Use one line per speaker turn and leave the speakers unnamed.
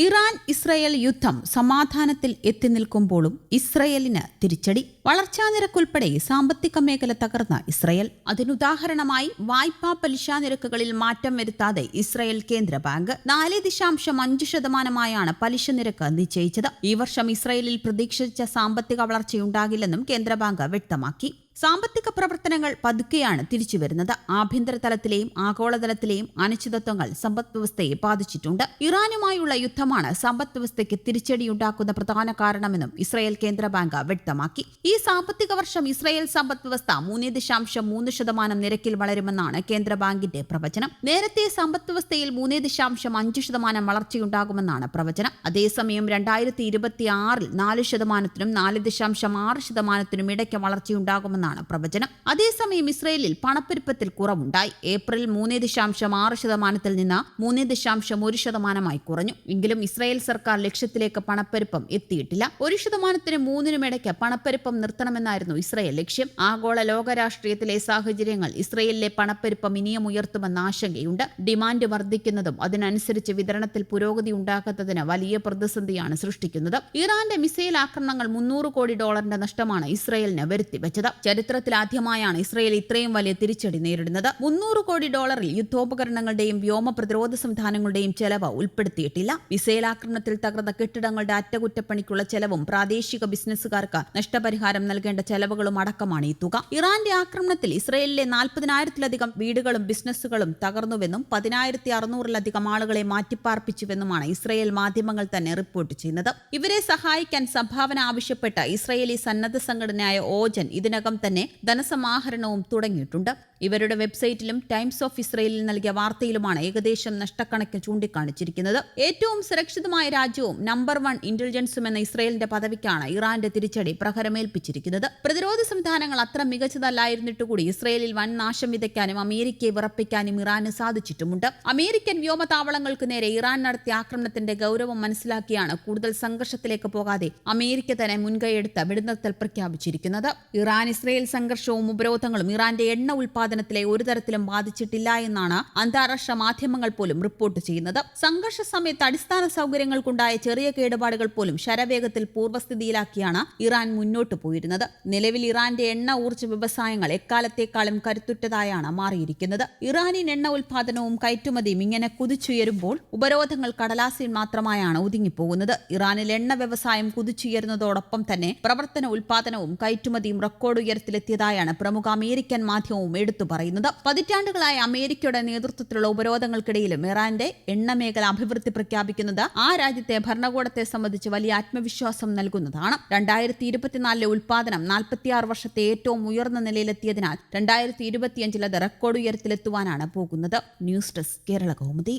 Iran Israel യുദ്ധം സമാധാനത്തിൽ എത്തി നിൽക്കുമ്പോഴും ഇസ്രയേലിന് തിരിച്ചടി. വളർച്ചാ നിരക്കുൾപ്പെടെ സാമ്പത്തിക മേഖല തകർന്ന ഇസ്രയേൽ. അതിനുദാഹരണമായി വായ്പാ പലിശ നിരക്കുകളിൽ മാറ്റം വരുത്താതെ ഇസ്രയേൽ കേന്ദ്ര ബാങ്ക് നാല് ദശാംശം അഞ്ച് ശതമാനമായാണ് പലിശ നിരക്ക് നിശ്ചയിച്ചത്. ഈ വർഷം ഇസ്രയേലിൽ പ്രതീക്ഷിച്ച സാമ്പത്തിക വളർച്ചയുണ്ടാകില്ലെന്നും കേന്ദ്ര ബാങ്ക് വ്യക്തമാക്കി. സാമ്പത്തിക പ്രവർത്തനങ്ങൾ പതുക്കെയാണ് തിരിച്ചുവരുന്നത്. ആഭ്യന്തര തലത്തിലെയും ആഗോളതലത്തിലെയും അനിശ്ചിതത്വങ്ങൾ സമ്പദ് വ്യവസ്ഥയെ ബാധിച്ചിട്ടുണ്ട്. ഇറാനുമായുള്ള യുദ്ധമാണ് സമ്പദ് വ്യവസ്ഥയ്ക്ക് തിരിച്ചടിയുണ്ടാക്കുന്ന പ്രധാന കാരണമെന്നും ഇസ്രയേൽ കേന്ദ്ര ബാങ്ക് വ്യക്തമാക്കി. ഈ സാമ്പത്തിക വർഷം ഇസ്രയേൽ സമ്പദ് വ്യവസ്ഥ മൂന്ന് ദശാംശം മൂന്ന് ശതമാനം നിരക്കിൽ വളരുമെന്നാണ് കേന്ദ്ര ബാങ്കിന്റെ പ്രവചനം. നേരത്തെ സമ്പദ് വ്യവസ്ഥയിൽ മൂന്ന് ദശാംശം അഞ്ച് ശതമാനം വളർച്ചയുണ്ടാകുമെന്നാണ് പ്രവചനം. അതേസമയം രണ്ടായിരത്തി ഇരുപത്തി ആറിൽ നാല് ശതമാനത്തിനും നാല് ദശാംശം ആറ് ശതമാനത്തിനും ഇടയ്ക്ക് വളർച്ചയുണ്ടാകുമെന്നാണ് പ്രവചനം. അതേസമയം ഇസ്രയേലിൽ പണപ്പെരുപ്പത്തിൽ കുറവുണ്ടായി. ഏപ്രിൽ മൂന്ന് ദശാംശം ആറ് ശതമാനത്തിൽ നിന്ന് മൂന്ന് ദശാംശം ഒരു ശതമാനമായി കുറഞ്ഞു. എങ്കിലും ഇസ്രായേൽ സർക്കാർ ലക്ഷ്യത്തിലേക്ക് പണപ്പെരുപ്പം എത്തിയിട്ടില്ല. ഒരു ശതമാനത്തിന് മൂന്നിനും ഇടയ്ക്ക് പണപ്പെരുപ്പം നിർത്തണമെന്നായിരുന്നു ഇസ്രായേൽ ലക്ഷ്യം. ആഗോള ലോകരാഷ്ട്രീയത്തിലെ സാഹചര്യങ്ങൾ ഇസ്രയേലിലെ പണപ്പെരുപ്പം ഇനിയും ഉയർത്തുമെന്ന ആശങ്കയുണ്ട്. ഡിമാൻഡ് വർദ്ധിക്കുന്നതും അതിനനുസരിച്ച് വിതരണത്തിൽ പുരോഗതി ഉണ്ടാക്കാത്തതിന് വലിയ പ്രതിസന്ധിയാണ് സൃഷ്ടിക്കുന്നത്. ഇറാന്റെ മിസൈൽ ആക്രമണങ്ങൾ മുന്നൂറ് കോടി ഡോളറിന്റെ നഷ്ടമാണ് ഇസ്രയേലിന് വരുത്തിവെച്ചത്. ചരിത്രത്തിൽ ആദ്യമായാണ് ഇസ്രയേൽ ഇത്രയും വലിയ തിരിച്ചടി നേരിടുന്നത്. മുന്നൂറ് കോടി ഡോളറിൽ യുദ്ധോപകരണങ്ങളുടെയും വ്യോമ പ്രതിരോധ സംവിധാനങ്ങളുടെയും ചെലവ് ഉൾപ്പെടുത്തിയിട്ടില്ല. മിസൈൽ ആക്രമണത്തിൽ തകർന്ന കെട്ടിടങ്ങളുടെ അറ്റകുറ്റപ്പണിക്കുള്ള ചെലവും പ്രാദേശിക ബിസിനസ്സുകാർക്ക് നഷ്ടപരിഹാരം നൽകേണ്ട ചെലവുകളും അടക്കമാണ് ഈ തുക. ഇറാന്റെ ആക്രമണത്തിൽ ഇസ്രയേലിലെ നാൽപ്പതിനായിരത്തിലധികം വീടുകളും ബിസിനസ്സുകളും തകർന്നുവെന്നും പതിനായിരത്തി അറുന്നൂറിലധികം ആളുകളെ മാറ്റിപ്പാർപ്പിച്ചുവെന്നുമാണ് ഇസ്രയേൽ മാധ്യമങ്ങൾ തന്നെ റിപ്പോർട്ട് ചെയ്യുന്നത്. ഇവരെ സഹായിക്കാൻ സംഭാവന ആവശ്യപ്പെട്ട ഇസ്രയേലി സന്നദ്ധ സംഘടനയായ ഓജൻ ഇതിനകം തന്നെ ധനസമാഹരണവും തുടങ്ങിയിട്ടുണ്ട്. ഇവരുടെ വെബ്സൈറ്റിലും ടൈംസ് ഓഫ് ഇസ്രയേലിൽ നൽകിയ വാർത്തയിലുമാണ് ഏകദേശം നഷ്ടക്കണക്കിൽ ചൂണ്ടിക്കാണിച്ചിരിക്കുന്നത്. ഏറ്റവും സുരക്ഷിതമായ രാജ്യവും നമ്പർ വൺ ഇന്റലിജൻസും എന്ന ഇസ്രയേലിന്റെ പദവിക്കാണ് ഇറാന്റെ തിരിച്ചടി പ്രഹരമേൽപ്പിച്ചിരിക്കുന്നത്. പ്രതിരോധ സംവിധാനങ്ങൾ അത്ര മികച്ചതല്ലായിരുന്നിട്ടുകൂടി ഇസ്രയേലിൽ വൻ നാശം വിതയ്ക്കാനും അമേരിക്കയെ വിറപ്പിക്കാനും ഇറാന് സാധിച്ചിട്ടുമുണ്ട്. അമേരിക്കൻ വ്യോമതാവളങ്ങൾക്ക് നേരെ ഇറാൻ നടത്തിയ ആക്രമണത്തിന്റെ ഗൗരവം മനസ്സിലാക്കിയാണ് കൂടുതൽ സംഘർഷത്തിലേക്ക് പോകാതെ അമേരിക്ക തന്നെ മുൻകൈയെടുത്ത് വെടിനിർത്തൽ പ്രഖ്യാപിച്ചിരിക്കുന്നത്. ഇറാൻ ഇസ്രയേൽ സംഘർഷവും ഉപരോധങ്ങളും ഇറാന്റെ എണ്ണ ഉൽപാദനത്തിലെ ഒരു തരത്തിലും ബാധിച്ചിട്ടില്ല എന്നാണ് അന്താരാഷ്ട്ര മാധ്യമങ്ങൾ പോലും റിപ്പോർട്ട് ചെയ്യുന്നത്. സംഘർഷ സമയത്ത് അടിസ്ഥാന സൗകര്യങ്ങൾക്കുണ്ടായ ചെറിയ കേടുപാടുകൾ പോലും ശരവേഗത്തിൽ പൂർവസ്ഥിതിയിലാക്കിയാണ് ഇറാൻ മുന്നോട്ട് പോയിരുന്നത്. നിലവിൽ ഇറാന്റെ എണ്ണ ഊർജ വ്യവസായങ്ങൾ എക്കാലത്തേക്കാളും കരുത്തുറ്റതായാണ് മാറിയിരിക്കുന്നത്. ഇറാനിയൻ എണ്ണ ഉൽപാദനവും കയറ്റുമതിയും ഇങ്ങനെ കുതിച്ചുയരുമ്പോൾ ഉപരോധങ്ങൾ കടലാസിൽ മാത്രമായാണ് ഒതുങ്ങിപ്പോകുന്നത്. ഇറാനിൽ എണ്ണ വ്യവസായം കുതിച്ചുയരുന്നതോടൊപ്പം തന്നെ പ്രവർത്തന ഉൽപാദനവും കയറ്റുമതിയും റെക്കോർഡ് ഉയരത്തിലെത്തിയതായാണ് പ്രമുഖ അമേരിക്കൻ മാധ്യമവും എടുത്തു പറയുന്നത്. പതിറ്റാണ്ടുകളായി അമേരിക്കയുടെ നേതൃത്വത്തിലുള്ള ഉപരോധങ്ങൾക്കിടയിലും ഇറാന്റെ എണ്ണ മേഖല അഭിവൃദ്ധി പ്രഖ്യാപിക്കുന്നത് ആ രാജ്യത്തെ ഭരണകൂടത്തെ സംബന്ധിച്ച് വലിയ ആത്മവിശ്വാസം നൽകുന്നതാണ്. രണ്ടായിരത്തി ഇരുപത്തിനാലിലെ ഉൽപാദനം നാൽപ്പത്തിയാറ് വർഷത്തെ ഏറ്റവും ഉയർന്ന നിലയിലെത്തിയതിനാൽ രണ്ടായിരത്തി ഇരുപത്തിയഞ്ചിൽ അത് റെക്കോർഡ് ഉയരത്തിലെത്തുവാനാണ് പോകുന്നത്. News desk Kerala Kaumudi.